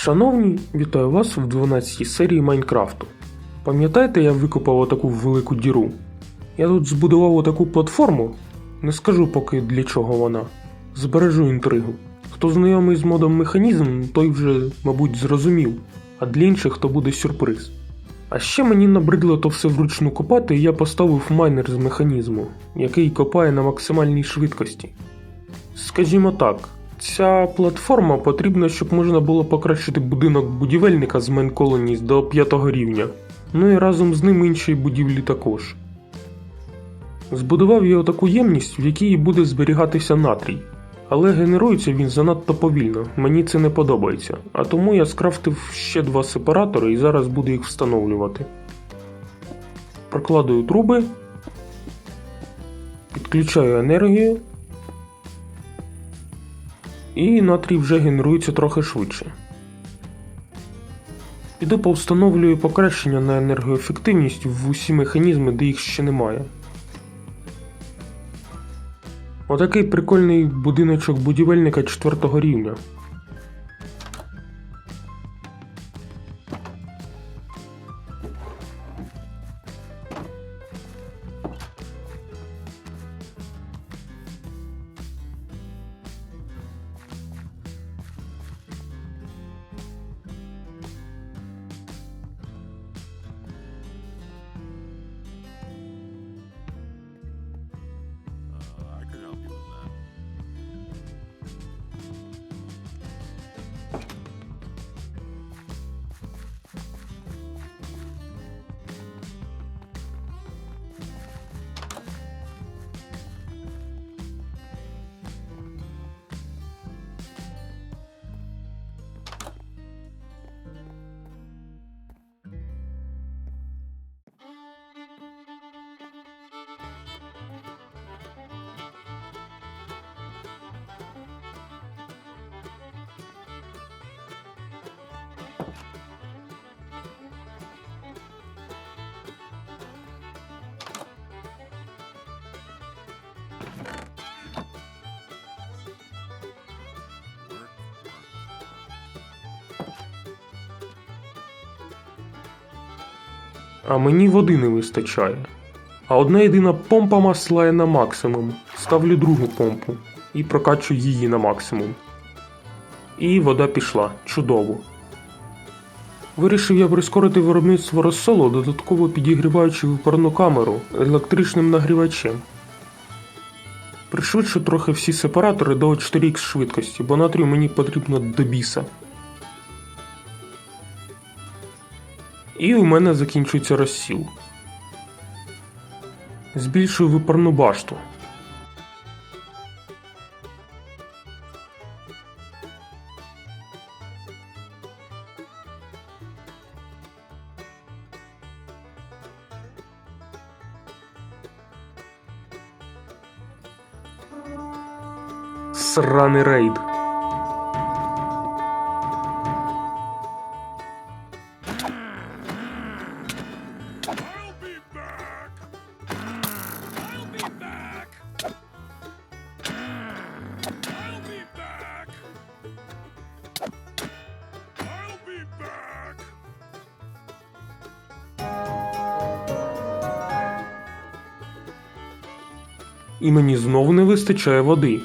Шановні, вітаю вас в 12 серії Майнкрафту. Пам'ятаєте, я викопав отаку велику діру? Я тут збудував отаку платформу, не скажу поки для чого вона. Збережу інтригу. Хто знайомий з модом механізм, той вже, мабуть, зрозумів, а для інших то буде сюрприз. А ще мені набридло то все вручну копати, і я поставив майнер з механізму, який копає на максимальній швидкості. Скажімо так, ця платформа потрібна, щоб можна було покращити будинок будівельника з Colonies до 5 рівня, ну і разом з ним інші будівлі також. Збудував я таку ємність, в якій буде зберігатися натрій. Але генерується він занадто повільно, мені це не подобається, а тому я скрафтив ще два сепаратори і зараз буду їх встановлювати. Прокладую труби, підключаю енергію, і натрій вже генерується трохи швидше. Піду повстановлюю покращення на енергоефективність в усі механізми, де їх ще немає. Отакий прикольний будиночок будівельника 4 рівня. А мені води не вистачає. А одна єдина помпа масла на максимум. Ставлю другу помпу і прокачую її на максимум. І вода пішла. Чудово. Вирішив я прискорити виробництво розсолу, додатково підігріваючи випарну камеру електричним нагрівачем. Пришвидшу трохи всі сепаратори до 4х швидкості, бо натрію мені потрібно до біса. І у мене закінчується розсіл. Збільшую випарну башту. Сраний рейд. І мені знову не вистачає води.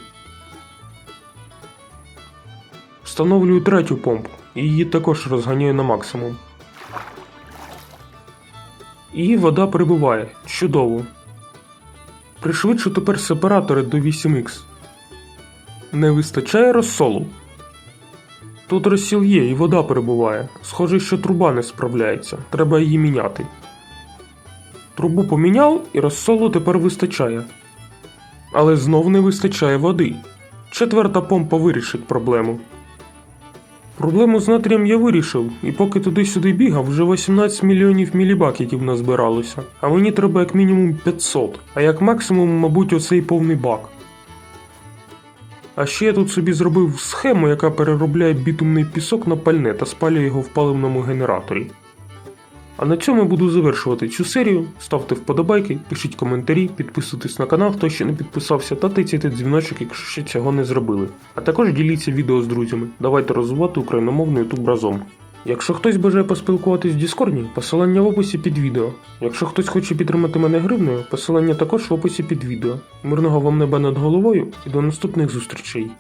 Встановлюю третю помпу і її також розганяю на максимум. І вода прибуває. Чудово. Пришвидшу тепер сепаратори до 8х. Не вистачає розсолу. Тут розсіл є і вода прибуває. Схоже, що труба не справляється. Треба її міняти. Трубу поміняв і розсолу тепер вистачає. Але знов не вистачає води. Четверта помпа вирішить проблему. Проблему з натрієм я вирішив, і поки туди-сюди бігав, вже 18 мільйонів мілібакетів назбиралося, а мені треба як мінімум 500, а як максимум, мабуть, оцей повний бак. А ще я тут собі зробив схему, яка переробляє бітумний пісок на пальне та спалює його в паливному генераторі. А на цьому буду завершувати цю серію. Ставте вподобайки, пишіть коментарі, підписуйтесь на канал, хто ще не підписався, та тицяйте дзвіночок, якщо ще цього не зробили. А також діліться відео з друзями. Давайте розвивати україномовний ютуб разом. Якщо хтось бажає поспілкуватись в Діскорді, посилання в описі під відео. Якщо хтось хоче підтримати мене гривнею, посилання також в описі під відео. Мирного вам неба над головою і до наступних зустрічей.